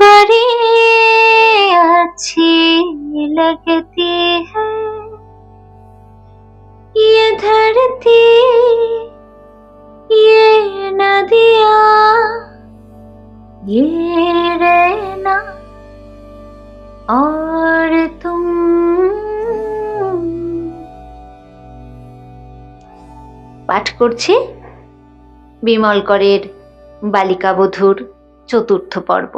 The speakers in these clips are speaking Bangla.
बड़ी अच्छी लगती है ये धरती ये नदिया ये रहना और तुम পাঠ করছে বিমল করের বালিকা বধূর চতুর্থ পর্ব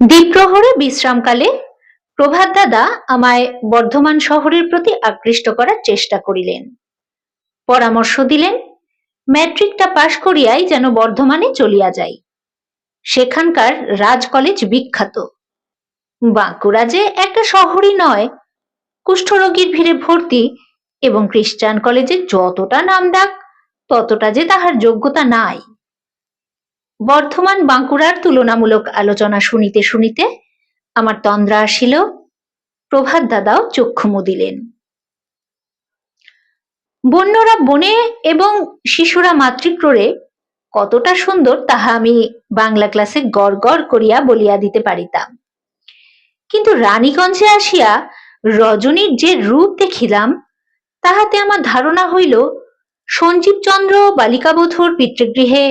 দ্বীপ্রহরে বিশ্রামকালে প্রভাত দাদা আমায় বর্ধমান শহরের প্রতি আকৃষ্ট করার চেষ্টা করিলেন। পরামর্শ দিলেন, ম্যাট্রিকটা পাশ করিয়াই যেন বর্ধমানে চলিয়া যাই। সেখানকার রাজ কলেজ বিখ্যাত। বাঁকুড়া যে একটা শহরই নয় কুষ্ঠরোগীর ভিড়ে ভর্তি এবং খ্রিস্টান কলেজে যতটা নাম ডাক ততটা যে তাহার যোগ্যতা নাই। বর্ধমান বাঁকুড়ার তুলনামূলক আলোচনা শুনিতে শুনিতে আমার তন্দ্রা আসিল। প্রভাত দাদাও চক্ষু মুদিলেন। বন্যরা বনে এবং শিশুরা মাতৃক্রোড়ে কতটা সুন্দর তাহা আমি বাংলা ক্লাসে গড় গড় করিয়া বলিয়া দিতে পারিতাম। কিন্তু রানীগঞ্জে আসিয়া রজনীর যে রূপ দেখিলাম, তাহাতে আমার ধারণা হইল সঞ্জীবচন্দ্র বালিকাবধূর পিতৃগৃহে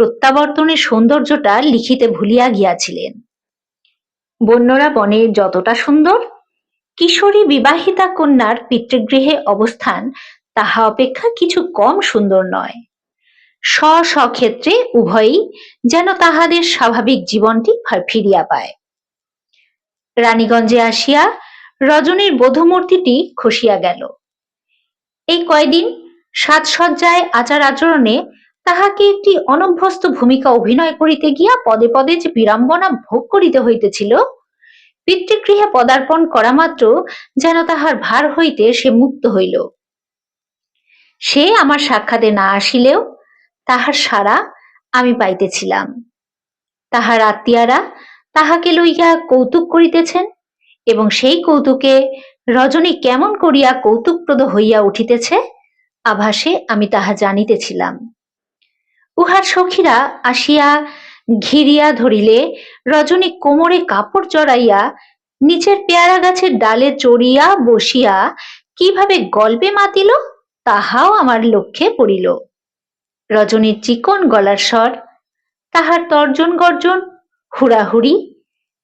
প্রত্যাবর্তনের সৌন্দর্যটা লিখিতে ভুলিয়া গিয়াছিলেন। বন্যরা বনে যতটা সুন্দর, কিশোরী বিবাহিতা কন্যার পিতৃগৃহে অবস্থান, তাহা অপেক্ষা কিছু কম সুন্দর নয়। স্ব স্বক্ষেত্রে উভয়ই যেন তাহাদের স্বাভাবিক জীবনটি ফিরিয়া পায়। রানীগঞ্জে আসিয়া রজনীর বোধমূর্তিটি খসিয়া গেল। এই কয়দিন সাজসজ্জায় আচার আচরণে তাহাকে একটি অনভ্যস্ত ভূমিকা অভিনয় করিতে গিয়া পদে পদে যে বিড়ম্বনা ভোগ করিতে হইতেছিল, পিতৃগৃহে পদার্পণ করা মাত্র যেন তাহার ভার হইতে সে মুক্ত হইল। সে আমার সাক্ষাতে না আসিলেও তাহার সারা আমি পাইতেছিলাম। তাহার আত্মীয়ারা তাহাকে লইয়া কৌতুক করিতেছেন এবং সেই কৌতুকে রজনী কেমন করিয়া কৌতুকপ্রদ হইয়া উঠিতেছে, আভাসে আমি তাহা জানিতেছিলাম। উহার সখীরা আসিয়া ঘিরিয়া ধরিলে, রজনী কোমরে কাপড় জড়াইয়া নিচের পেয়ারা গাছের ডালে চড়িয়া বসিয়া কীভাবে গল্পে মাতিল, তাহাও আমার লক্ষ্যে পড়িল। রজনীর চিকন গলার স্বর, তাহার তর্জন গর্জন, হুড়াহুড়ি,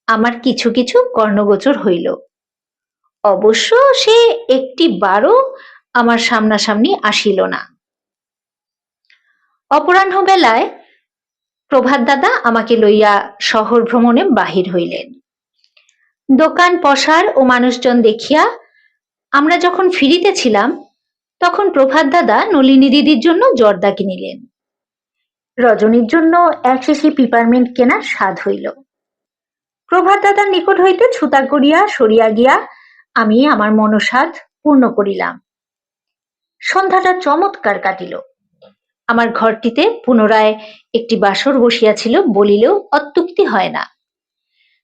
আমার কিছু কিছু কর্ণগোচর হইল। অবশ্য সে একটি বারও আমার সামনাসামনি আসিল না। অপরাহ্ন বেলায় প্রভাত দাদা আমাকে লইয়া শহর ভ্রমণে বাহির হইলেন। দোকান পসার ও মানুষজন দেখিয়া আমরা যখন ফিরিতেছিলাম, তখন প্রভাত দাদা নলিনী দিদির জন্য জর্দা কিনিলেন। রজনীর জন্য এক শিশি পিপারমেন্ট কেনার স্বাদ হইল। প্রভাত দাদার নিকট হইতে ছুতা করিয়া সরিয়া গিয়া আমি আমার মনসাদ পূর্ণ করিলাম। সন্ধ্যাটা চমৎকার কাটিল। আমার ঘরটিতে পুনরায় একটি বাসর বসিয়াছিল বলিলেও অত্যুক্তি হয় না।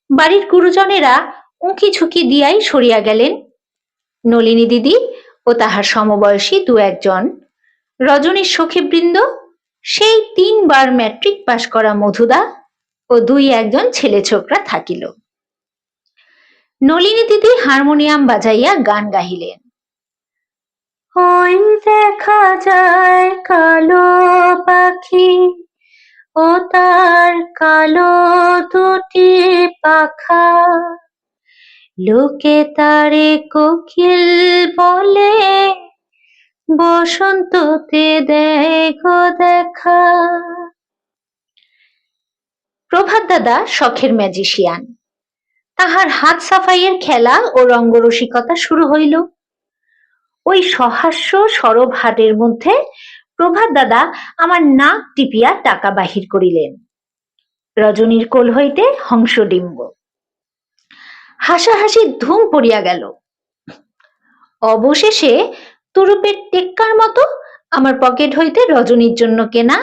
বাড়ির গুরুজনেরা উঁকি ঝুঁকি দিয়াই সরিয়া গেলেন। নলিনী দিদি ও তাহার সমবয়সী দু একজন, রজনীর সখীবৃন্দ, সেই তিনবার ম্যাট্রিক পাশ করা মধুদা ও দুই একজন ছেলে ছোকরা থাকিল। নলিনী দিদি হারমোনিয়াম বাজাইয়া গান গাহিলেন। ওই দেখা যায় কালো পাখি ও তার কালো দুটি পাখা। লোকে তারে কোকিল বলে, বসন্ততে দেয় দেখা। প্রভাত দাদা, শখের ম্যাজিশিয়ান। তাহার হাত সাফাইয়ের খেলা ও রঙ্গরসিকতা শুরু হইল। ওই সহাস্য সরব হাটের মধ্যে প্রভাত দাদা আমার নাক টিপিয়া টাকা বাহির করিলেন। রজনীর কোল হইতে হংসডিম্ব হাসাহাসি ধুম পড়িয়া গেল। অবশেষে তুরুপের টেক্কার মতো আমার পকেট হইতে রজনীর জন্য কেনা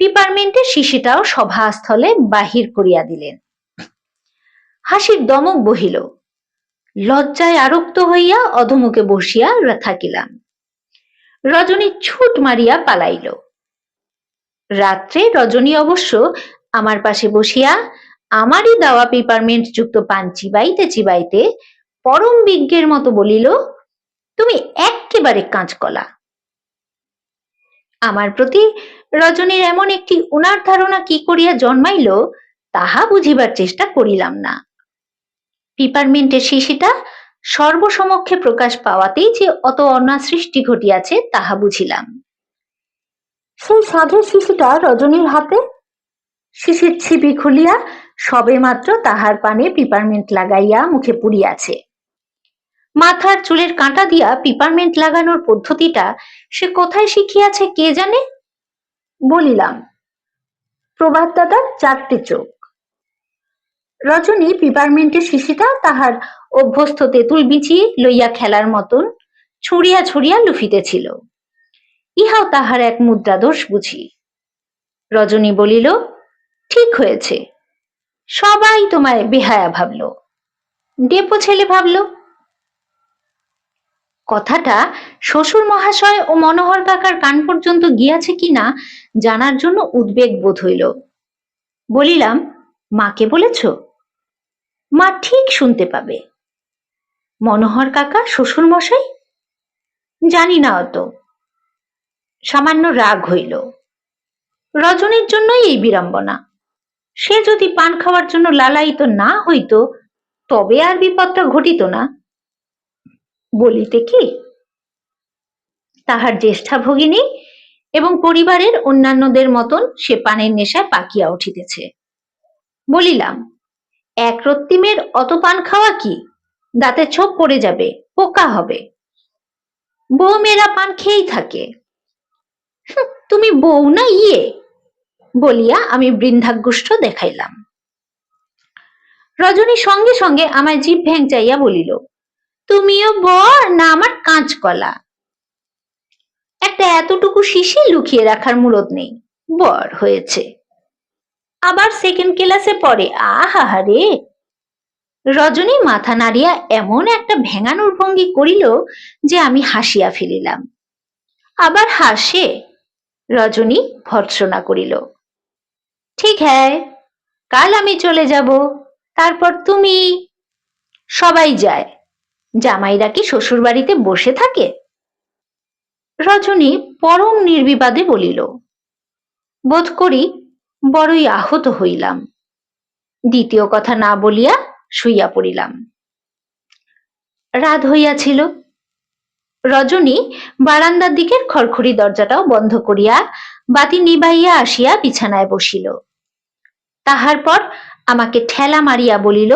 পিপারমেন্টের শিশিটাও সভাস্থলে বাহির করিয়া দিলেন। হাসির দমক বহিল। লজ্জায় আরক্ত হইয়া অধমুখে বসিয়া থাকিলাম। রজনী ছুট মারিয়া পালাইল। রাত্রে রজনী অবশ্য আমার পাশে বসিয়া আমারই দেওয়া পেপারমেন্ট যুক্ত পান চিবাইতে চিবাইতে পরম বিজ্ঞের মতো বলিল, তুমি এক্কেবারে কাঁচকলা। আমার প্রতি রজনীর এমন একটি উনার ধারণা কি করিয়া জন্মাইল, তাহা বুঝিবার চেষ্টা করিলাম না। পিপারমেন্টের শিশিটা সর্বসমক্ষে প্রকাশ পাওয়াতেই যে অত অন্যায় সৃষ্টি ঘটিয়াছে তাহা বুঝিলাম। সেই সাধের শিশিটা রজনীর হাতে? শিশির ছিপি খুলিয়া সবেমাত্র তাহার পানে পিপারমেন্ট লাগাইয়া মুখে পুড়িয়াছে। মাথার চুলের কাঁটা দিয়া পিপারমেন্ট লাগানোর পদ্ধতিটা সে কোথায় শিখিয়াছে কে জানে? বলিলাম প্রভাত দাদার চারটে চোখ। রজনী পিপারমেন্টের শিশিটা তাহার অভ্যস্ত তেঁতুল বিচি লইয়া খেলার মতন ছুঁড়িয়া ছুঁড়িয়া লুফিতেছিল। ইহাও তাহার এক মুদ্রা দোষ বুঝি। রজনী বলিল, ঠিক হয়েছে। সবাই তোমায় বেহায়া ভাবল। ডেপো ছেলে ভাবল। কথাটা শ্বশুর মহাশয় ও মনোহর কাকার কান পর্যন্ত গিয়াছে কিনা জানার জন্য উদ্বেগ বোধ হইল। বলিলাম, মাকে বলেছ? মা ঠিক শুনতে পাবে। মনোহর কাকা, শ্বশুর মশাই? জানি না অত। সামান্য রাগ হইল। রজনীর জন্যই এই বিড়ম্বনা। সে যদি পান খাওয়ার জন্য লালায়িত না হইত, তবে আর বিপদটা ঘটিত না। বলিতে কি? তাহার জ্যেষ্ঠা ভগিনী এবং পরিবারের অন্যান্যদের মতন সে পানের নেশায় পাকিয়া উঠিতেছে। বলিলাম এক রত্তিমের অত পান খাওয়া কি? দাঁতে ছোপ পড়ে যাবে, পোকা হবে। বউ মেয়েরা পান খেয়েই থাকে। তুমি বউ না ইয়ে? বলিয়া আমি বৃন্দাগুষ্ঠ দেখাইলাম। রজনী সঙ্গে সঙ্গে আমায় জিভ ভ্যাংচাইয়া বলিল, তুমিও বর না আমার কাঁচকলা? একটা এতটুকু শিশি লুকিয়ে রাখার মুরদ নেই, বর হয়েছে। আবার সেকেন্ড ক্লাসে পড়ে। আহা রে। রজনী মাথা নাড়িয়া এমন একটা ভেঙানোর ভঙ্গি করিল যে আমি হাসিয়া ফেলিলাম। আবার হাসে, রজনী ভর্ৎসনা করিল। ঠিক হ্যাঁ কাল আমি চলে যাব, তারপর তুমি সবাই যায়। জামাইরা কি শ্বশুর বাড়িতে বসে থাকে? রজনী পরম নির্বিবাদে বলিল, বোধ করি বড়ই আহত হইলাম। দ্বিতীয় কথা না বলিয়া শুইয়া পড়িলাম। রাত হইয়াছিল। রজনী বারান্দার দিকের খড়খড়ি দরজাটাও বন্ধ করিয়া বাতি নিবাইয়া আসিয়া বিছানায় বসিল। তাহার পর আমাকে ঠেলা মারিয়া বলিল,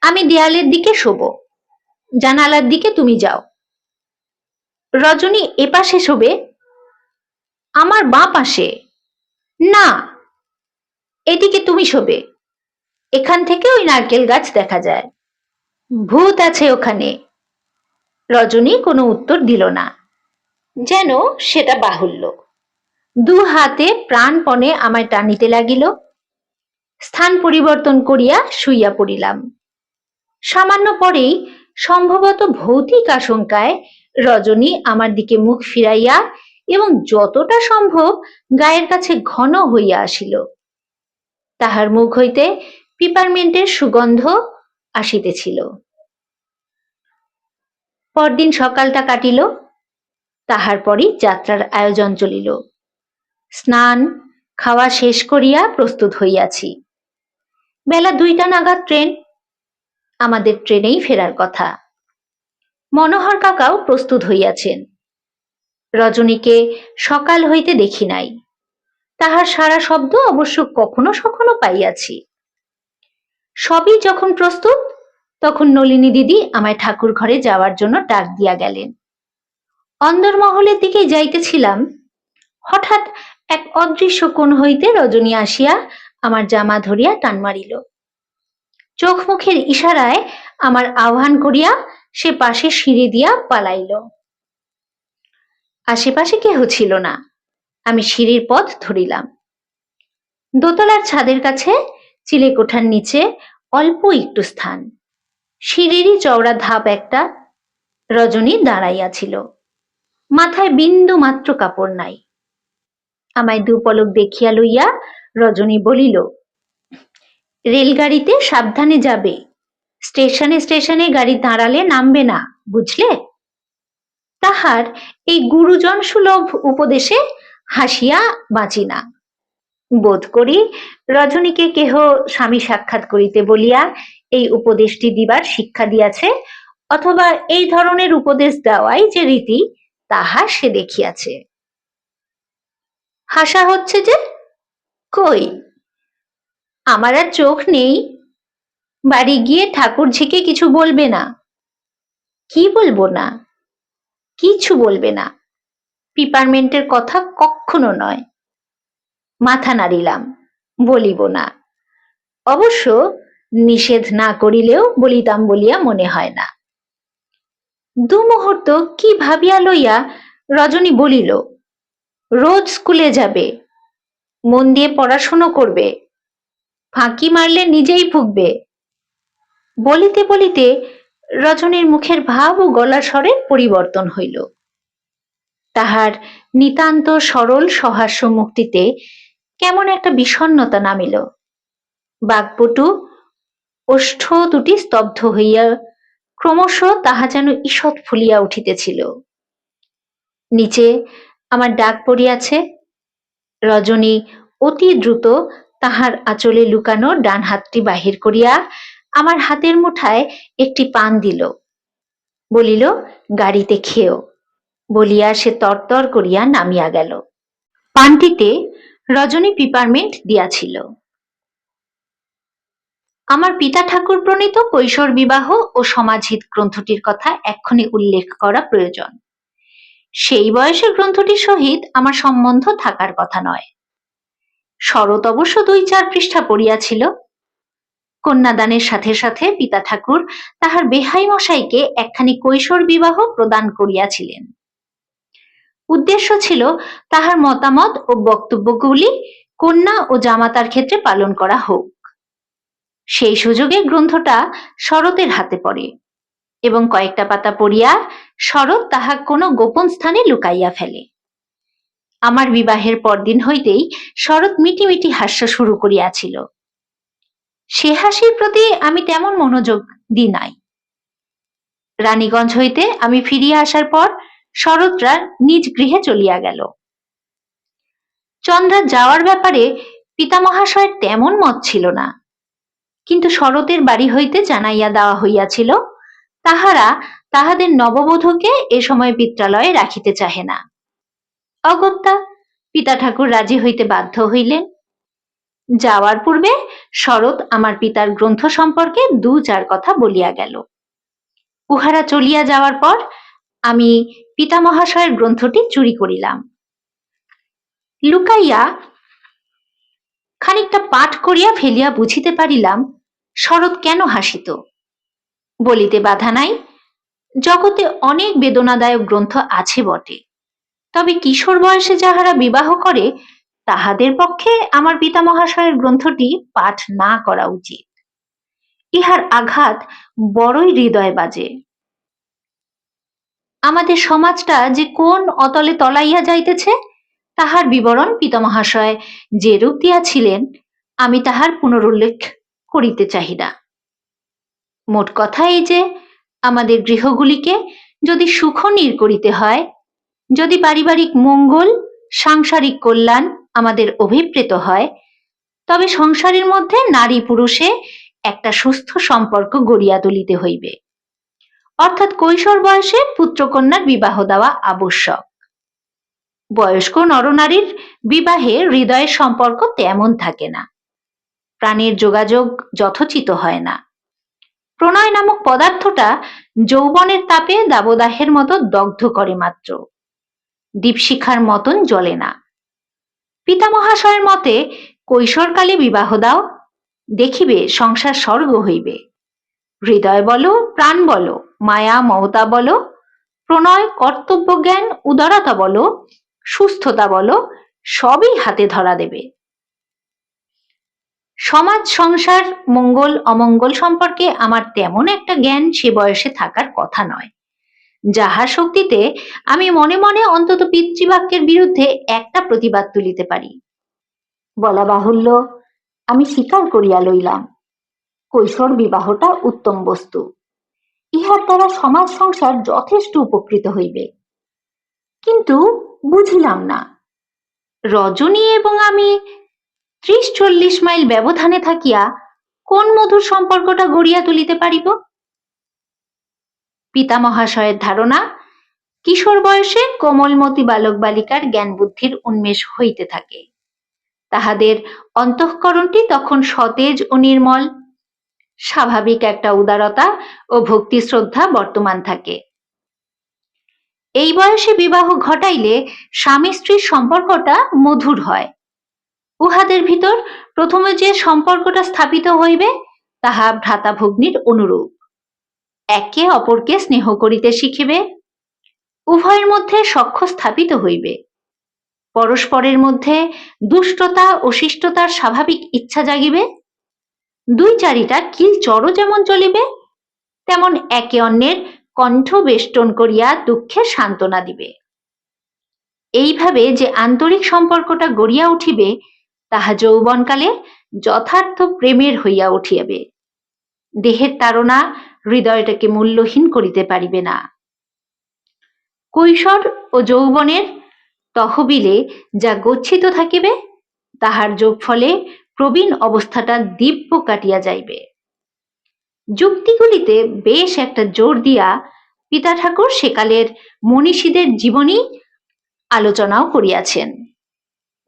আমি দেয়ালের দিকে শোব। জানালার দিকে তুমি যাও রজনী এপাশে শোবে, আমার বাঁ পাশে না, এদিকে তুমি শোবে। এখান থেকে ওই নারকেল গাছ দেখা যায়। ভূত আছে ওখানে। রজনী কোনো উত্তর দিল না। যেন সেটা বাহুল্য। দু হাতে প্রাণপণে আমায় টানিতে লাগিল। স্থান পরিবর্তন করিয়া শুইয়া পড়িলাম। সামান্য পরেই সম্ভবত ভৌতিক আশঙ্কায় রজনী আমার দিকে মুখ ফিরাইয়া এবং যতটা সম্ভব গায়ের কাছে ঘন হইয়া আসিল। তাহার মুখ হইতে পিপারমেন্টের সুগন্ধ আসিতেছিল। পরদিন সকালটা কাটিল, তাহার পরই যাত্রার আয়োজন চলিল। স্নান, খাওয়া শেষ করিয়া প্রস্তুত হইয়াছি। বেলা দুইটা নাগাদ ট্রেন, আমাদের ট্রেনেই ফেরার কথা। মনোহর কাকাও প্রস্তুত হইয়াছেন। রজনীকে সকাল হইতে দেখি নাই। তাহার সারা শব্দ অবশ্য কখনো সখনো পাইয়াছি। সবই যখন প্রস্তুত, তখন নলিনী দিদি আমায় ঠাকুর ঘরে যাওয়ার জন্য ডাক দিয়া গেলেন। অন্দরমহলের দিকে যাইতেছিলাম, হঠাৎ এক অদৃশ্য কোণ হইতে রজনী আসিয়া আমার জামা ধরিয়া টান মারিল। চোখ মুখের ইশারায় আমার আহ্বান করিয়া সে পাশে সিঁড়ি দিয়া পালাইল। আশেপাশে কেহ ছিল না। আমি সিঁড়ির পথ ধরিলাম। দোতলার ছাদের কাছে, চিলেকোঠার নিচে অল্প একটু স্থান। সিঁড়িরই চওড়া ধাপ একটা রজনী দাঁড়াইয়াছিল মাথায় বিন্দু মাত্র কাপড় নাই। আমায় দু পলক দেখিয়া লইয়া রজনী বলিল, রেলগাড়িতে সাবধানে যাবে। স্টেশনে স্টেশনে গাড়ি দাঁড়ালে নামবে না, বুঝলে? তাহার এই গুরুজন সুলভ উপদেশে হাসিয়া বাঁচি না। বোধ করি রজনীকে কেহ স্বামী সাক্ষাৎ করিতে বলিয়া এই উপদেশটি দিবার শিক্ষা দিয়াছে, অথবা এই ধরনের উপদেশ দেওয়াই যে রীতি, তাহা সে দেখিয়াছে। হাসা হচ্ছে যে, কই? আমার আর চোখ নেই। বাড়ি গিয়ে ঠাকুর ঝিকে কিছু বলবে না। কি বলব না? কিছু বলবে না। পিপারমেন্টের কথা কখনো নয়। মাথা নাড়িলাম, বলিব না। অবশ্য নিষেধ না করিলেও বলিতাম বলিয়া মনে হয় না। দু মুহূর্ত কি ভাবিয়া লইয়া রজনী বলিল, রোজ স্কুলে যাবে, মন দিয়ে পড়াশুনো করবে, ফাঁকি মারলে নিজেই ভুগবে। বলিতে বলিতে রজনীর মুখের ভাব ও গলার স্বরের পরিবর্তন হইল। তাহার নিতান্ত সরল সহাস্য মুক্তিতে কেমন একটা বিষণ্ণতা নামিল। বাঘপটু ওষ্ঠ দুটি স্তব্ধ হইয়া ক্রমশ তাহা যেন ঈষৎ ফুলিয়া উঠিতেছিল। নিচে আমার ডাক পড়িয়াছে। রজনী অতি দ্রুত তাহার আঁচলে লুকানো ডান হাতটি বাহির করিয়া আমার হাতের মুঠায় একটি পান দিল। বলিল, গাড়িতে খেও। বলিয়া সে তরতর করিয়া নামিয়া গেল। পানটিতে রজনী পিপারমেন্ট দিয়াছিল। আমার পিতা ঠাকুর প্রণীত কৈশোর বিবাহ ও সমাজহিত গ্রন্থটির কথা এক্ষণে উল্লেখ করা প্রয়োজন। সেই বয়সের গ্রন্থটির সহিত আমার সম্বন্ধ থাকার কথা নয়। শরৎ অবশ্য দুই চার পৃষ্ঠা পড়িয়াছিল। কন্যাদানের সাথে সাথে পিতা ঠাকুর তাহার বেহাই মশাইকে একখানি কৈশোর বিবাহ প্রদান করিয়াছিলেন। উদ্দেশ্য ছিল তাহার মতামত ও বক্তব্যগুলি কন্যা ও জামাতার ক্ষেত্রে পালন করা হোক। সেই সুযোগে গ্রন্থটা শরতের হাতে পড়ে এবং কয়েকটা পাতা পড়িয়া শরৎ তাহা কোনো গোপন স্থানে লুকাইয়া ফেলে। আমার বিবাহের পরদিন হইতেই শরৎ মিটিমিটি হাস্য শুরু করিয়াছিল। সে হাসির প্রতি আমি তেমন মনোযোগ দি নাই। রানীগঞ্জ হইতে আমি ফিরিয়া আসার পর শরৎরা নিজ গৃহে চলিয়া গেল। চন্দ্রা যাওয়ার ব্যাপারে পিতামহাশয়ের তেমন মত ছিল না। কিন্তু শরতের বাড়ি হইতে জানাইয়া দেওয়া হইয়াছিল, তাহারা তাহাদের নববধূকে এ সময় পিত্রালয়ে রাখিতে চাহে না। অগত্যা পিতা ঠাকুর রাজি হইতে বাধ্য হইলেন। যাওয়ার পূর্বে শরৎ আমার পিতার গ্রন্থ সম্পর্কে দু চার কথা বলিয়া গেল। উহারা চলিয়া যাওয়ার পর আমি পিতামহাশয়ের গ্রন্থটি চুরি করিলাম। লুকাইয়া খানিকটা পাঠ করিয়া ফেলিয়া বুঝিতে পারিলাম, শরৎ কেন হাসিত? বলিতে বাধা নাই, জগতে অনেক বেদনাদায়ক গ্রন্থ আছে বটে। তবে কিশোর বয়সে যাহারা বিবাহ করে তাহাদের পক্ষে আমার পিতামহাশয়ের গ্রন্থটি পাঠ না করা উচিত। ইহার আঘাত বড়ই হৃদয় বাজে। আমাদের সমাজটা যে কোন অতলে তলাইয়া যাইতেছে, তাহার বিবরণ পিতামহাশয় যে রূপ দিয়াছিলেন, আমি তাহার পুনরুল্লেখ করিতে চাহি না। মোট কথা এই যে, আমাদের গৃহগুলিকে যদি সুখনীর করিতে হয়, যদি পারিবারিক মঙ্গল, সাংসারিক কল্যাণ আমাদের অভিপ্রেত হয়, তবে সংসারের মধ্যে নারী পুরুষে একটা সুস্থ সম্পর্ক গড়িয়া তুলিতে হইবে। অর্থাৎ কৈশোর বয়সে পুত্রকন্যার বিবাহ দেওয়া আবশ্যক। বয়স্ক নরনারীর বিবাহে হৃদয়ের সম্পর্ক তেমন থাকে না। প্রাণের যোগাযোগ যথোচিত হয় না। প্রণয় নামক পদার্থটা যৌবনের তাপে দাবদাহের মতো দগ্ধ করে মাত্র। দীপশিখার মতন জ্বলে না। পিতামহাশয়ের মতে, কৈশোরকালে বিবাহ দাও, দেখিবে সংসার স্বর্গ হইবে। হৃদয় বলো, প্রাণ বলো, মায়া, মমতা বলো, প্রণয়, কর্তব্য, জ্ঞান, উদারতা বলো, সুস্থতা বলো, সবই হাতে ধরা দেবে। সমাজ, সংসার, মঙ্গল, অমঙ্গল সম্পর্কে আমার তেমন একটা জ্ঞান সে বয়সে থাকার কথা নয়। যাহার শক্তিতে আমি মনে মনে অন্তত পিতৃবাক্যের বিরুদ্ধে একটা প্রতিবাদ তুলিতে পারি। বলা বাহুল্য, আমি স্বীকার করিয়া লইলাম, কৈশোর বিবাহটা উত্তম বস্তু। ইহার দ্বারা সমাজ সংসার যথেষ্ট উপকৃত হইবে। কিন্তু বুঝিলাম না, রজনী এবং আমি ত্রিশ চল্লিশ মাইল ব্যবধানে থাকিয়া কোন মধুর সম্পর্কটা গড়িয়া তুলিতে পারিব? পিতামহাশয়ের ধারণা, কিশোর বয়সে কোমলমতি বালক বালিকার জ্ঞান বুদ্ধির উন্মেষ হইতে থাকে। তাহাদের অন্তঃকরণটি তখন সতেজ ও নির্মল। স্বাভাবিক একটা উদারতা ও ভক্তি শ্রদ্ধা বর্তমান থাকে। এই বয়সে বিবাহ ঘটাইলে স্বামী স্ত্রীর সম্পর্কটা মধুর হয়। উহাদের ভিতর প্রথমে যে সম্পর্কটা স্থাপিত হইবে, তাহা ভ্রাতা ভগ্নির অনুরূপ। একে অপরকে স্নেহ করিতে শিখিবে। উভয়ের মধ্যে সখ্য স্থাপিত হইবে। পরস্পরের মধ্যে দুষ্টতা ও শিষ্টতার স্বাভাবিক ইচ্ছা জাগিবে। দুই চারিটা কিল চড়ও যেমন চলিবে, তেমন একে অন্যের কণ্ঠ বেষ্টন করিয়া দুঃখের সান্ত্বনা দিবে। এইভাবে যে আন্তরিক সম্পর্কটা গড়িয়া উঠিবে, তাহা যৌবনকালে যথার্থ প্রেমের হইয়া উঠিয়াবে। দেহের তাড়না হৃদয়টাকে মূল্যহীন করিতে পারিবে না। কৈশোর ও যৌবনের তহবিলে যা গচ্ছিত থাকিবে, তাহার যোগফলে প্রবীণ অবস্থাটা দিব্য কাটিয়া যাইবে। যুক্তিগুলিতে বেশ একটা জোর দিয়া পিতা ঠাকুর সেকালের মনীষীদের জীবনী আলোচনাও করিয়াছেন।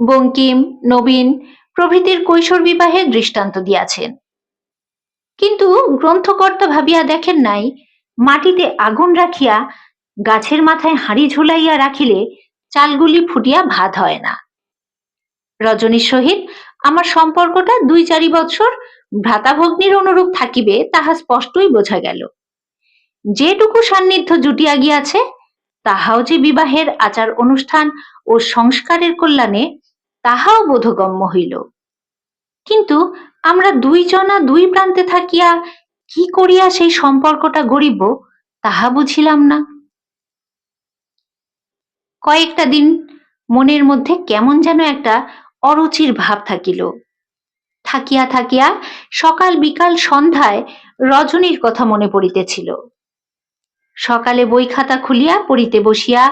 বঙ্কিম, নবীন প্রভৃতির কৈশোর বিবাহের দৃষ্টান্ত দিয়াছেন। কিন্তু গ্রন্থকর্তা ভাবিয়া দেখেন নাই, মাটিতে আগুন রাখিয়া গাছের মাথায় হাঁড়ি ঝুলাইয়া রাখিলে চালগুলি ফুটিয়া ভাত হয় না। রজনীর সহিত আমার সম্পর্কটা দুই চারি বৎসর ভ্রাতাভগ্নির অনুরূপ থাকিবে তাহা স্পষ্টই বোঝা গেল। যেটুকু সান্নিধ্য জুটিয়া গিয়াছে, তাহাও যে বিবাহের আচার অনুষ্ঠান ও সংস্কারের কল্যাণে তাহাও বোধগম্য হইল। কিন্তু আমরা দুইজনা দুই প্রান্তে থাকিয়া কি করিয়া সেই সম্পর্কটা গড়িব, তাহা বুঝিলাম না। কয়েকটা দিন মনের মধ্যে কেমন যেন একটা অরুচির ভাব থাকিল। থাকিয়া থাকিয়া সকাল বিকাল সন্ধ্যায় রজনীর কথা মনে পড়িতেছিল। সকালে বই খাতা খুলিয়া পড়িতে বসিয়া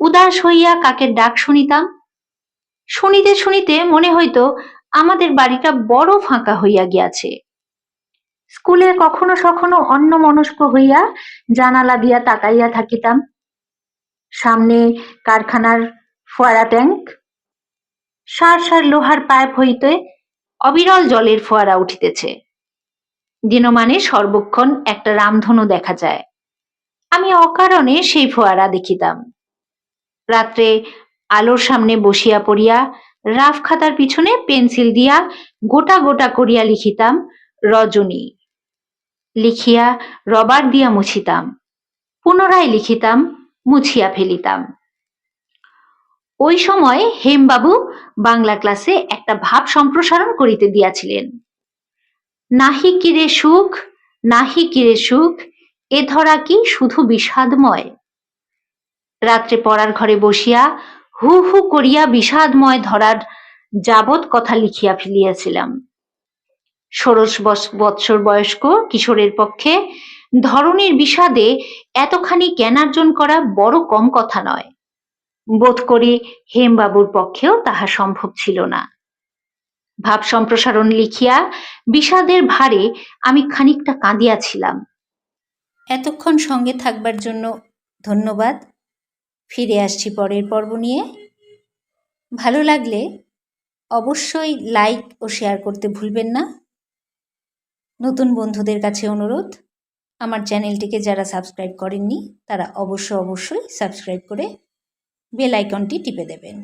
উদাস হইয়া কাকের ডাক শুনিতাম। শুনিতে শুনিতে মনে হইতো আমাদের বাড়িটা বড় ফাঁকা হইয়া গিয়াছে। স্কুলে কখনো সখনো অন্য মনস্ক হইয়া জানালা দিয়া তাকাইয়া থাকিতাম। সামনে কারখানার ফোয়ারা ট্যাঙ্ক। সার সার লোহার পাইপ হইতে অবিরল জলের ফোয়ারা উঠিতেছে। দিনমানে সর্বক্ষণ একটা রামধনু দেখা যায়। আমি অকারণে সেই ফোয়ারা দেখিতাম। রাত্রে আলোর সামনে বসিয়া পড়িয়া রাফ খাতার পিছনে পেন্সিল দিয়া গোটা গোটা করিয়া লিখিতাম, রজনী। লিখিয়া রবার দিয়া মুছিতাম, পুনরায় লিখিতাম, মুছিয়া ফেলিতাম। ওই সময় হেমবাবু বাংলা ক্লাসে একটা ভাব সম্প্রসারণ করিতে দিয়াছিলেন। নাহি কিরে সুখ, নাহি কিরে সুখ, এ ধরা কি শুধু বিষাদময়? রাত্রে পড়ার ঘরে বসিয়া হু হু করিয়া বিষাদময় ধরার যাবৎ কথা লিখিয়া ফেলিয়াছিলাম। ষোড়শ বৎসর বয়স্ক কিশোরের পক্ষে ধরনের বিষাদে এতখানি জ্ঞানার্জন করা বড় কম কথা নয়। বোধ করি হেমবাবুর পক্ষেও তাহা সম্ভব ছিল না। ভাব সম্প্রসারণ লিখিয়া বিষাদের ভারে আমি খানিকটা কাঁদিয়াছিলাম। এতক্ষণ সঙ্গে থাকবার জন্য ধন্যবাদ। ফিরে আসছি পরের পর্ব নিয়ে। ভালো লাগলে অবশ্যই লাইক ও শেয়ার করতে ভুলবেন না। নতুন বন্ধুদের কাছে অনুরোধ, আমার চ্যানেলটিকে যারা সাবস্ক্রাইব করেননি, তারা অবশ্য অবশ্যই সাবস্ক্রাইব করে বেল আইকনটি টিপে দেবেন।